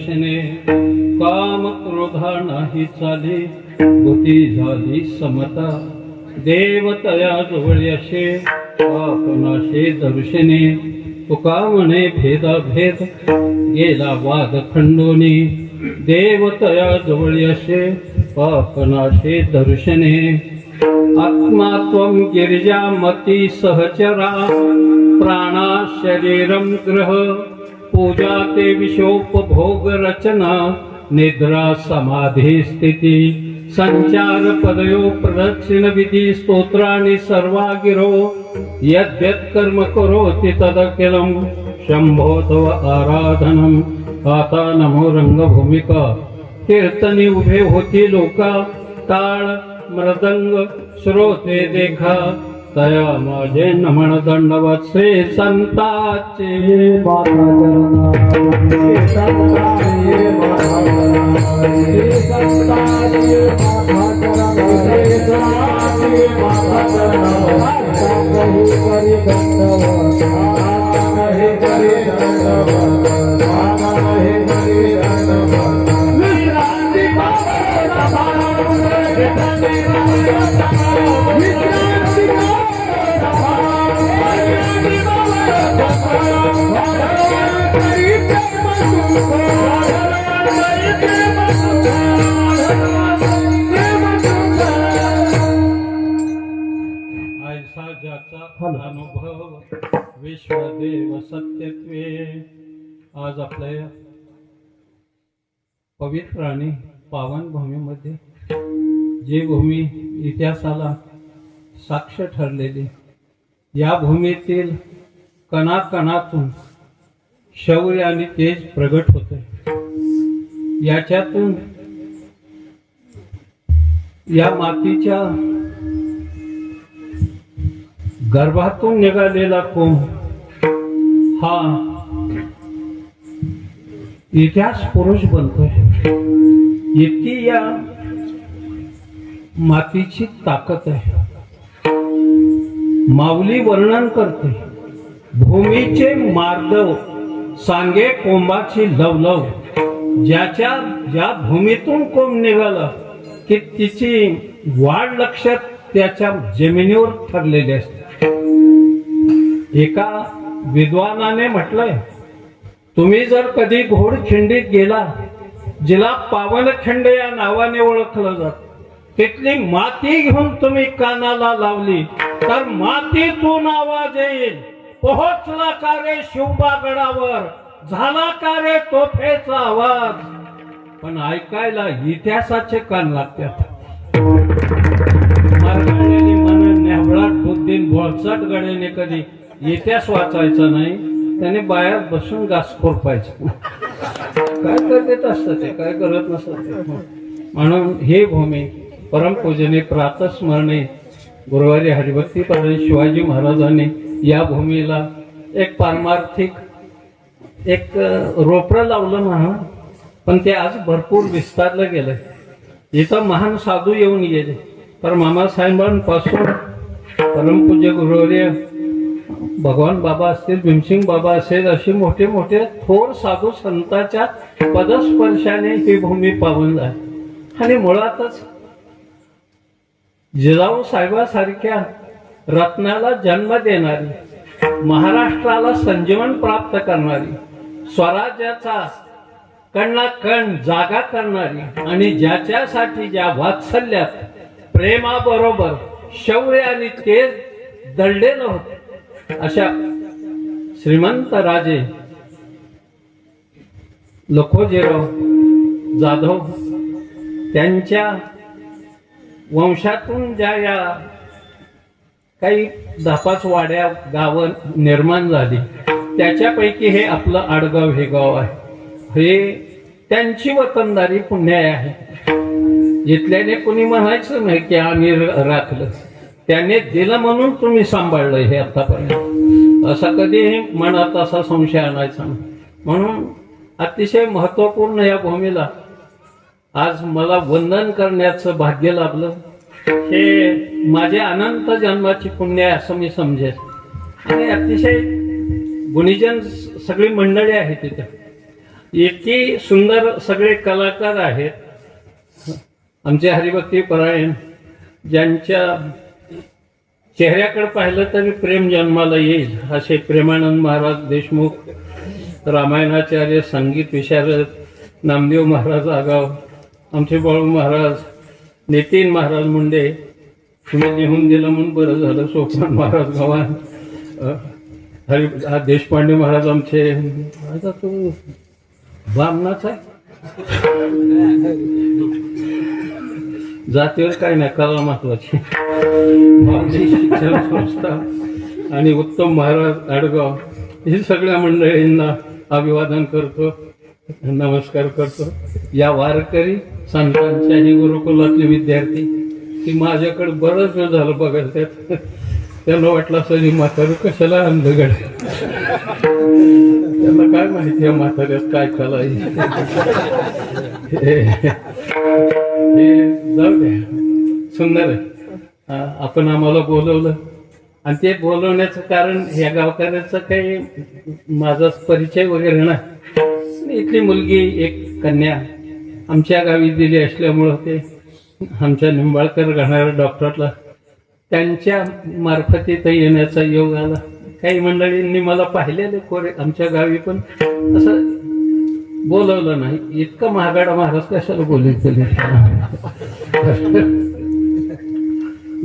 कृष्णे काम क्रोधा नाही चाले बुती झाली समता. देवतया जवळ असे आपणाशे दर्शने. तुका म्हणे भेदाभेद गेला वाद खंडोनी. देवतया जवळ असे आपणाशे दर्शने. आत्मा त्वं गिरिजामती सहचरा प्राणा शरीरं ग्रह पूजा ते विषोपभोग रचना निद्रा समाधी स्थिती संचार पदयो प्रदक्षिण विधी स्तोत्राणी सर्वा गिरो यद्यत् कर्म करोति तदखिलं शंभोतव आराधनम। आता नमो रंगभूमिका कीर्तनी उभे होती लोका ताळ मृदंग श्रोते देखा। तया माझे नमन दंडवत श्री संताचे ऐसा ज्याचा अनुभव विश्वदेव सत्यत्वे आज आपल्या पवित्र आणि पावन भूमीमध्ये जी भूमी इतिहासाला साक्ष ठरलेली. या भूमीतील कणाकणातून शौर्य आणि तेज प्रगट होते. याच्यातून या मातीच्या गर्भातून निघालेला कोंब हा इतिहास पुरुष बनतोय. इतकी या मातीची ताकद आहे. माऊली वर्णन करते. भूमीचे मार्दव सांगे कोंबाची लवलव. ज्याच्या ज्या भूमीतून कोंब निघाला की तिची वाढ लक्षात त्याच्या जमिनीवर ठरलेली असते. एका विद्वानाने म्हटलंय तुम्ही जर कधी घोडखिंडीत गेला जिला पावनखिंड या नावाने ओळखलं जात. तिथली माती घेऊन तुम्ही कानाला लावली तर मातीतून आवाज येईल. पोहोचला का रे शिवबा गडावर झाला का रे तोफेचा आवाज? पण ऐकायला इतिहासाचे कान लागतात. मारगाड्याने बुद्धीन बोळसाट गणेने कधी इतिहास वाचायचा नाही त्याने बाहेर बसून घास खोरपायचं काय करत असत ते? काय करत नसत म्हणून ही भूमी परमपूजने प्रातस्मरणे गुरुवारी हरिभक्ती शिवाजी महाराजांनी या भूमीला एक पारमार्थिक एक रोपडं लावलं म्हणून पण ते आज भरपूर विस्तारलं गेलंय. इथं महान साधू येऊन गेले. तर मामासाहेबांपासून परमपूज्य गुरुवर्य भगवान बाबा असतील भीमसिंग बाबा असेल असे मोठे मोठे थोर साधू संतांच्या पदस्पर्शाने ही भूमी पावून आहे आणि मुळातच जिजाऊ साहेबासारख्या रत्नाला जन्म देणारी महाराष्ट्राला संजीवन प्राप्त करणारी स्वराज्याचा कणला कण जागा करणारी आणि ज्याच्यासाठी ज्या वात्सल्यात प्रेमाबरोबर शौर्य आणि तेज दळलेलं होत अशा श्रीमंत राजे लखोजीराव जाधव त्यांच्या वंशातून ज्या या काही दहापाच वाड्या गावं निर्माण झाली त्याच्यापैकी हे आपलं आडगाव हे गाव आहे. हे त्यांची वतनदारी पुण्याय आहे. जिथल्याने कुणी म्हणायचं नाही की आम्ही राखलं. त्याने दिलं म्हणून तुम्ही सांभाळलं हे आतापर्यंत. असा कधीही मनात असा संशय आणायचा म्हणून अतिशय महत्त्वपूर्ण या भूमीला आज मला वंदन करण्याचं भाग्य लाभलं. हे माझे अनंत जन्माची पुण्य आहे असं मी समजेल आणि अतिशय गुणीजन सगळी मंडळी आहेत तिथे. इतकी सुंदर सगळे कलाकार आहेत. आमचे हरिभक्ती परायण ज्यांच्या चेहऱ्याकडे पाहिलं तरी प्रेम जन्माला येईल. असे प्रेमानंद महाराज देशमुख रामायणाचार्य संगीत विशारद नामदेव महाराज आगाव आमचे बाळू महाराज नितीन महाराज मुंडे तुम्ही लिहून दिलं म्हणून बरं झालं सोपान महाराज गव्हाण हरि देशपांडे महाराज आमचे. आता तो बामनाच आहे. जातीवर काय नाही कला महत्वाची. माझी शिक्षण संस्था आणि उत्तम महाराज आडगाव हे सगळ्या मंडळींना अभिवादन करतो. नमस्कार करतो. या वारकरी संतांच्याही गुरुकुलातले विद्यार्थी की माझ्याकडे बरंच वेळ झालं बघत त्यात. त्यांना वाटलं असं ही कशाला अंधगड? त्यांना काय माहिती या म्हाताऱ्यात काय कला हे जाऊ द्या. सुंदर आहे. आपण आम्हाला बोलवलं. आणि ते बोलवण्याचं कारण ह्या गावकऱ्याचा काही माझा परिचय वगैरे नाही. इथली मुलगी एक कन्या आमच्या गावी दिली असल्यामुळं ते आमच्या निंबाळकर घाणाऱ्या डॉक्टरला त्यांच्या मार्फत इथं येण्याचा योग आला. काही मंडळींनी मला पाहिलेले कोरे आमच्या गावी पण असं बोलवलं नाही. इतकं महागाडा महाराज कशाला बोलले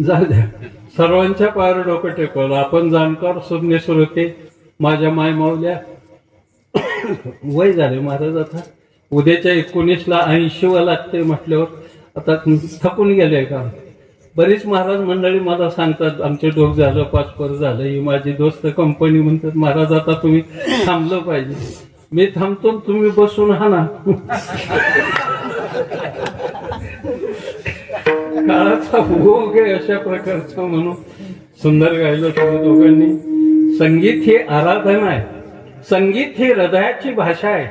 जाऊ द्या. सर्वांच्या पायावर डोकं टेकवलं. आपण जाणकार सुज्ञ श्रोते माझ्या मायमावल्या वय झाले महाराज आता. उद्याच्या एकोणीसला ऐंशीवा लागते म्हटल्यावर आता थकून गेले का? बरीच महाराज मंडळी मला सांगतात आमचे डोक झालं पाचपर झालं ही माझी दोस्त कंपनी म्हणतात महाराज आता तुम्ही थांबलं पाहिजे. मी थांबतो तुम्ही बसून हा ना. काळाचा भोग आहे अशा प्रकारचं म्हणून सुंदर गायलं तुम्ही दोघांनी. संगीत ही आराधना आहे. संगीत ही हृदयाची भाषा आहे.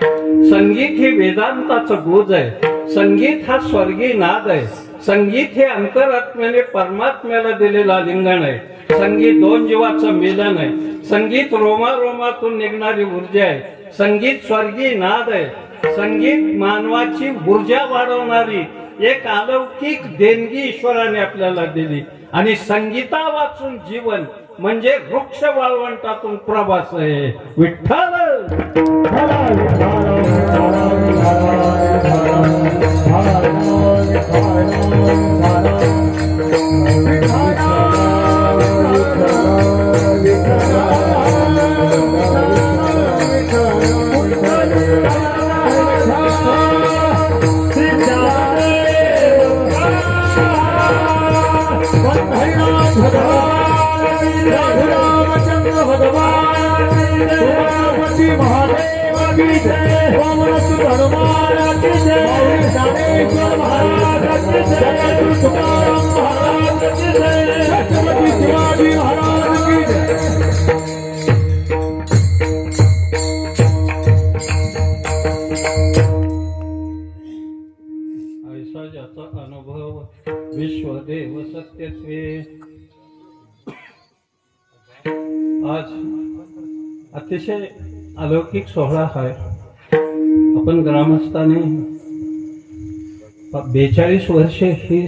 संगीत ही वेदांताचं गोज आहे. संगीत हा स्वर्गीय नाद आहे. संगीत हे अंतरात्म्याने परमात्म्याला दिलेला लिंगण आहे. संगीत दोन जीवाचं मिलन आहे. संगीत रोमारोमातून निघणारी ऊर्जा आहे. संगीत स्वर्गीय नाद आहे. संगीत मानवाची ऊर्जा वाढवणारी एक अलौकिक देणगी ईश्वराने आपल्याला दिली. आणि संगीता वाचून जीवन म्हणजे वृक्ष वाळवंटातून प्रवास आहे विठ्ठल ऐसा ज्याचा अनुभव विश्वदेव सत्यत्वे आज अतिशय अलौकिक सोहळा आहे आपण ग्रामस्थाने बेचाळीस वर्षे ही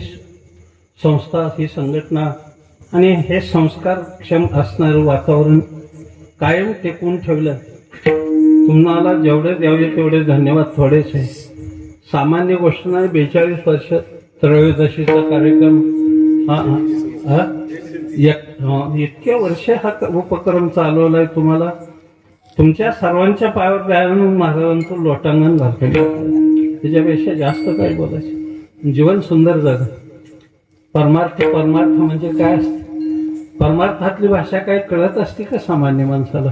संस्था ही संघटना आणि हे संस्कार क्षम असणारं वातावरण कायम टेकून ठेवलं. तुम्हाला जेवढे द्यावे तेवढे धन्यवाद थोडेच आहे सामान्य गोष्ट नाही बेचाळीस वर्ष त्रयोदशीचा कार्यक्रम हा हा एक- इतक्या वर्ष हा उपक्रम चालवला आहे तुम्हाला? तुमच्या सर्वांच्या पायावर दयानंद महाराजांचं लोटांगण घातलं त्याच्यापेक्षा जास्त काय बोलायचं? जीवन सुंदर जग. परमार्थ परमार्थ म्हणजे काय असतं? परमार्थातली भाषा काय कळत असते का सामान्य माणसाला?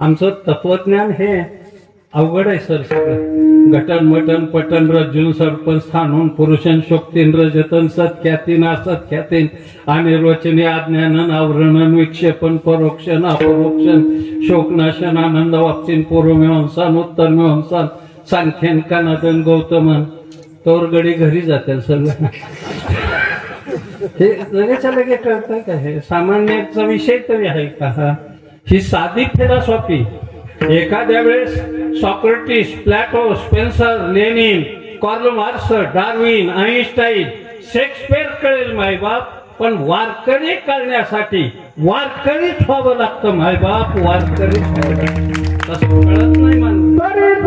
आमचं तत्वज्ञान हे अवघड आहे सर सगळं. घटन मटन पटन रज्जून सरपंच स्थानून पुरुषन शोक्तीन रजतन सत्ख्यातीन असत्ख्यातीन आणि रोचने आज्ञानन आवरणन विक्षेपण परोक्षण अपरोक्षण शोकनाशन आनंद वापसीन पूर्वमीमांसान उत्तरमीमांसान सांख्यन कनादन गौतमन तोरगडी घरी जातील सगळं. हे लगेच्या लगे कळतंय का हे? सामान्याचा विषय तरी आहे का हा? ही साधी फिलॉसॉफी. एखाद्या वेळेस Socrates Plato Spencer Lenin Karl Marx Darwin Einstein Shakespeare कळेल मायबाप पण वारकरी करण्यासाठी वारकरीच व्हावं लागतं मायबाप वारकरी तसं कळत नाही माणूस. तरीच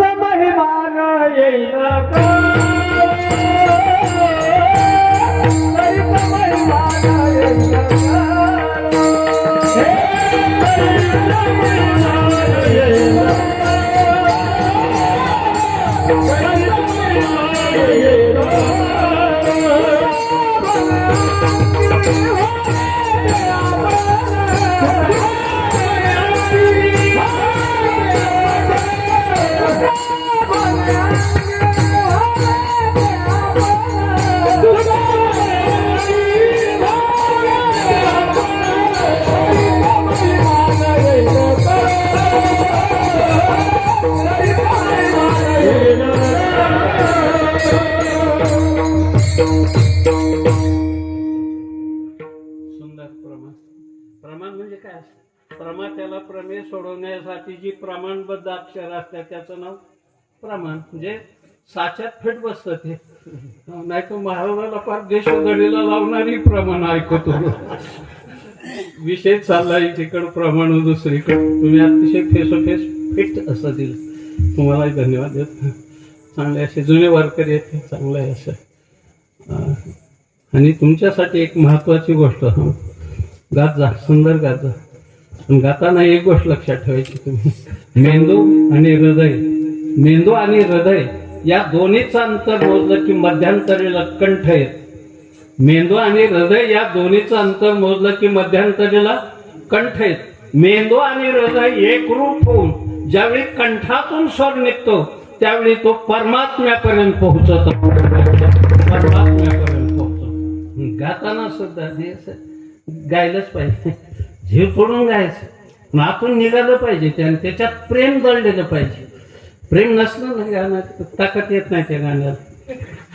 प्रमाण म्हणजे काय असतं? प्रमा त्याला प्रमेय सोडवण्यासाठी जी प्रमाणबद्ध अक्षर असतात त्याचं नाव प्रमाण. म्हणजे साच्यात फिट बसतं ते. नाही तर महाराजाला फार देशोधडीला लावणारी प्रमाण ऐकतो. विषय चाललाय तिकडं प्रमाण दुसरीकडं. तुम्ही अतिशय फेस फेस फिट असं दिलं. तुम्हालाही धन्यवाद देत. चांगले असे जुने वारकरी आहेत चांगलं आहे असं आणि तुमच्यासाठी एक महत्वाची गोष्ट गात जा सुंदर गात जा. पण गाताना एक गोष्ट लक्षात ठेवायची तुम्ही. मेंदू आणि हृदय. मेंदू आणि हृदय या दोन्हीचं अंतर मोजलं की मध्यांतरीला कंठ येत मेंदू आणि हृदय या दोन्हीचं अंतर मोजलं की मध्यांतरीला कंठ येत मेंदू आणि हृदय एकरूप होऊन ज्यावेळी कंठातून स्वर निघतो त्यावेळी तो परमात्म्यापर्यंत पोहोचतो. परमात्म्यापर्यंत पोहोचतो. गाताना सुद्धा गायलंच पाहिजे. जीव पडून गायचं. मग आपण निघालं पाहिजे त्याने त्याच्यात प्रेम दळलेलं पाहिजे. प्रेम नसलं ना गाण्यात ताकद येत नाही त्या गाण्याला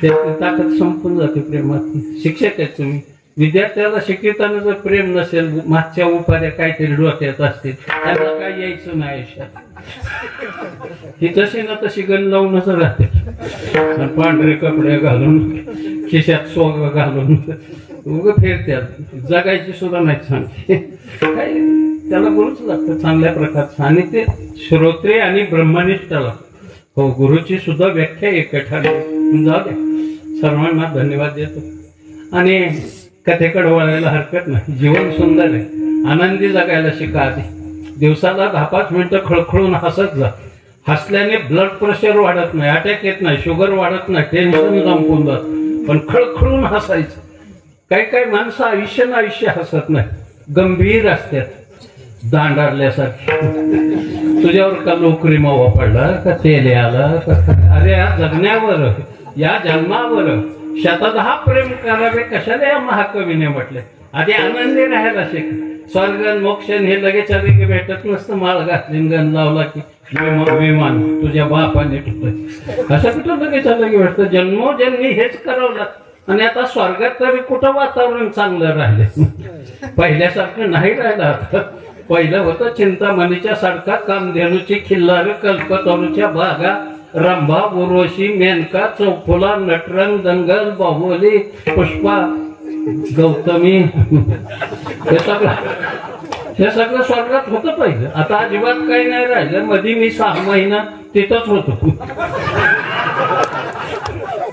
त्याची ताकद संपून जाते प्रेमात शिक्षक आहेत तुम्ही. विद्यार्थ्याला शिकवताना जर प्रेम नसेल मागच्या उपाध्या काहीतरी डोक्यात असतील त्यांना काय यायचं नाही आयुष्यात. ही तशी ना तशी गण लावूनच राहते. पांढरे कपडे घालून खिशात सोग घालून. उग फिरत्यात जगायची सुद्धा नाही सांगते काही त्याला बोलूच लागतं. चांगल्या प्रकारचं. आणि ते श्रोत्रे आणि ब्रह्मनिष्ठाला. हो गुरुची सुद्धा व्याख्या एक जाऊ द्या. सर्वांना धन्यवाद देतो. आणि कथेकडे वळायला हरकत नाही. जीवन सुंदर आहे. आनंदी जगायला शिका आधी. दिवसाला दहा पाच मिनिटं खळखळून हसत जा. हसल्याने ब्लड प्रेशर वाढत नाही. अटॅक येत नाही. शुगर वाढत नाही. टेन्शन संपून जात. पण खळखळून हसायचं. काही काही माणसं आयुष्य ना आयुष्य हसत नाही. गंभीर असतात. दांडारल्यासारखी. तुझ्यावर का नोकरी मावा पडला? का तेल आला का अरे या जगण्यावर या जन्मावर. शतदहा प्रेम करावे कशाला या महाकवीने म्हटले? आधी आनंदी राहायला शिक. स्वर्गन मोक्षण हे लगेच लगे भेटत नसतं. माळ घातली गण लावला की विमान. तुझ्या बापाने ठुकलं असं कुठं लगेच लगे भेटतं? जन्मोजन्मी हेच करावं लागतं. आणि आता स्वर्गात तरी कुठं वातावरण चांगलं राहिलं पहिल्यासारखं नाही राहिलं आता. पहिलं होतं चिंतामणीच्या सारखा कामधेनूची खिल्लार कल्पतरूच्या बागा रंभा उर्वशी मेनका चौफुला नटरंग दंगल बाहुली पुष्पा गौतमी. हे सगळं हे सगळं स्वर्गात होतं पाहिजे आता अजिबात काही नाही राहिलं. मध्ये मी सहा महिना तिथंच होतो.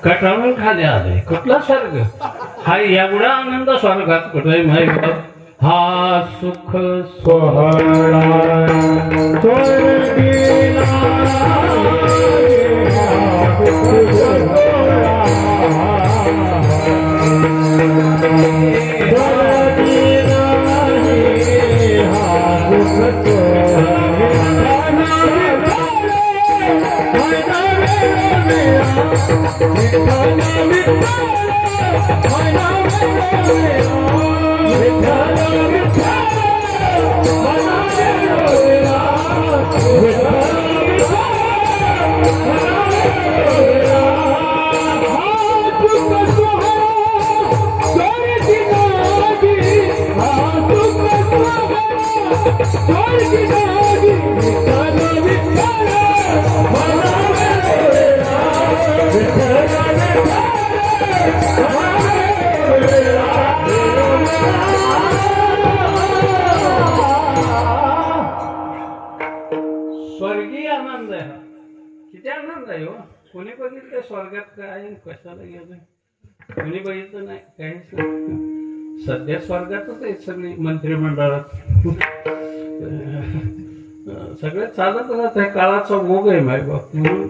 कटाळून खाली आले कुठला स्वर्ग? हा एवढा आनंद स्वर्गात कुठे माहिती हा सुख सोहळा. स्वर्गीय आनंद आहे किती आनंद आहे हो. कोणी बघितलं स्वर्गात काय कशाला गेलं? कोणी बघितलं नाही? काहीच नाही. सध्या स्वर्गातच आहे सगळी मंत्रिमंडळात सगळे सगळं चालत राहत आहे. काळाचा मोग आहे माय बाप. म्हणून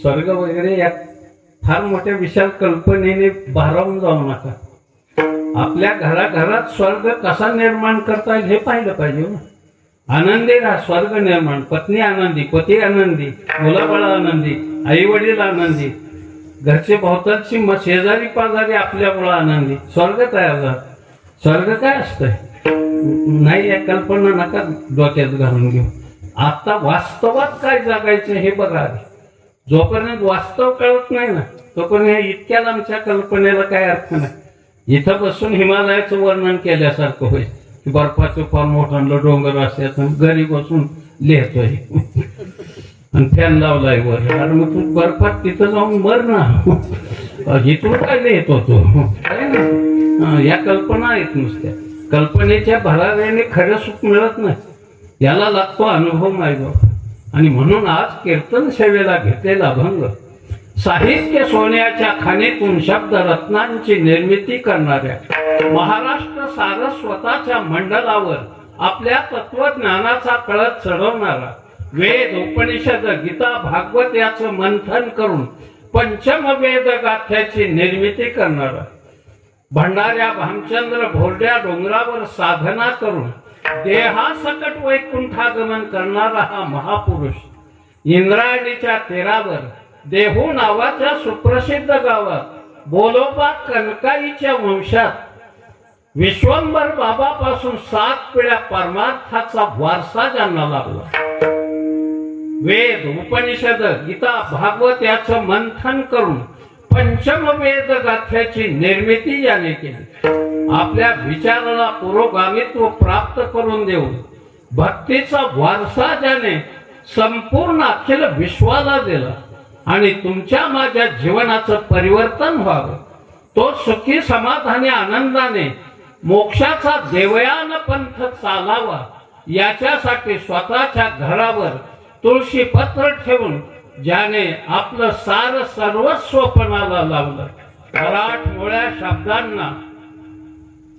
स्वर्ग वगैरे या फार मोठ्या विशाल कल्पनेने भारावून जाऊ नका. आपल्या घराघरात स्वर्ग कसा निर्माण करता येईल हे पाहिलं पाहिजे हो. आनंदी राहा स्वर्ग निर्माण. पत्नी आनंदी पती आनंदी मुलाबाळा आनंदी आई वडील आनंदी. घरचे भोवतालची शेजारी पाजारी आपल्यामुळं आनंदी. स्वर्ग तयार झाला. स्वर्ग काय असतंय? नाही या कल्पना नका डोक्यात घालून घेऊ. आता वास्तवात काय जागायचं हे बघा जोपर्यंत वास्तव कळत नाही ना तोपर्यंत इतक्या लांबच्या कल्पनेला काय अर्थ नाही. इथं बसून हिमालयाचं वर्णन केल्यासारखं होईल. की बर्फाचं फार मोठं डोंगर असतात घरी बसून लिहितोय. आणि फॅन लावलाय वर. अरे मग तू बर्फात तिथं जाऊन मर ना. इथून काय लिहित होतो काय या कल्पना आहेत नुसत्या. कल्पनेच्या भराऱ्याने खरं सुख मिळत नाही. याला लागतो अनुभव मायगो आणि म्हणून आज कीर्तन सेवेला घेतलेला भंग. साहित्य सोन्याच्या खाणीतून शब्द रत्नांची निर्मिती करणाऱ्या महाराष्ट्र सारस्वताच्या मंडलावर आपल्या तत्वज्ञानाचा कळत चढवणारा वेद उपनिषद गीता भागवत याचं मंथन करून पंचम वेद गाथ्याची निर्मिती करणारा भंडाऱ्या भामचंद्र भोरड्या डोंगरावर साधना करून देहासकट वैकुंठागमन करणारा हा महापुरुष इंद्रायणीच्या तेरावर देहू नावाच्या सुप्रसिद्ध गावात बोलोबा कनकाईच्या वंशात विश्वंभर बाबापासून सात पिढ्या परमार्थाचा वारसा ज्यांना लागला. वेद उपनिषद गीता भागवत याचं मंथन करून पंचम वेद गाथ्याची निर्मिती याने केली. आपल्या विचाराला पुरोगामित्व प्राप्त करून देऊन भक्तीचा वारसा ज्याने संपूर्ण अखिल विश्वाला दिला आणि तुमच्या माझ्या जीवनाचं परिवर्तन व्हावं तो सुखी समाधानी आनंदाने मोक्षाचा देवयान पंथ चालावा याच्यासाठी स्वतःच्या घरावर तुळशी पत्र ठेवून ज्याने आपलं सार सर्वस्व पणाला लावलं. मराठमोळ्या शब्दांना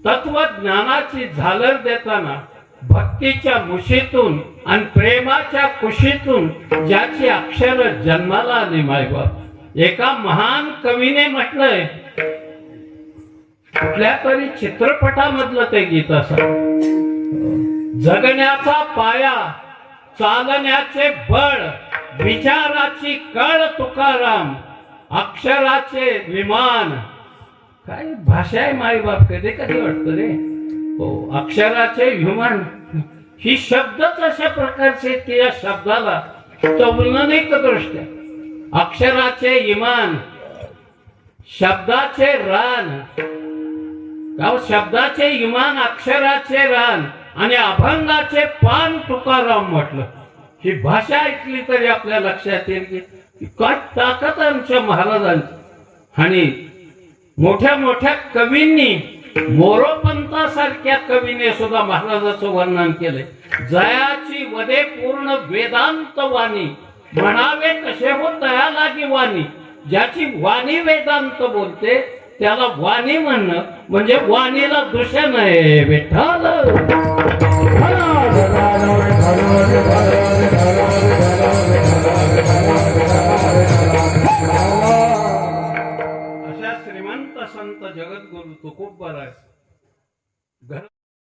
तत्वज्ञानाची झालर देताना भक्तीच्या मुशीतून आणि प्रेमाच्या कुशीतून ज्याची अक्षर जन्माला आली मायबाप एका महान कवीने म्हटलंय कुठल्या तरी चित्रपटामधलं ते गीत असं जगण्याचा पाया चालण्याचे बळ विचाराची कळ तुकाराम अक्षराचे विमान. काय भाषा आहे माईबाप कधी कधी वाटत रे. हो अक्षराचे विमान. ही शब्दच अशा प्रकारचे त्या शब्दाला तौलनिक दृष्ट्या. अक्षराचे इमान शब्दाचे रान. गाव शब्दाचे इमान अक्षराचे रान आणि अभंगाचे पान तुकाराम म्हटलं. ही भाषा ऐकली तरी आपल्या लक्षात येईल की काय ताकद आमच्या महाराजांची. आणि मोठ्या मोठ्या कवींनी मोरोपंतासारख्या कवीने सुद्धा महाराजाचं वर्णन केलंय. जयाची वदे पूर्ण वेदांत वाणी म्हणावे कसे हो तया लागी वाणी. ज्याची वाणी वेदांत बोलते त्याला वाणी म्हणणं म्हणजे वाणीला दुषण आहे विठ्ठल. अशा श्रीमंत संत जगद्गुरु तुकोबराय घर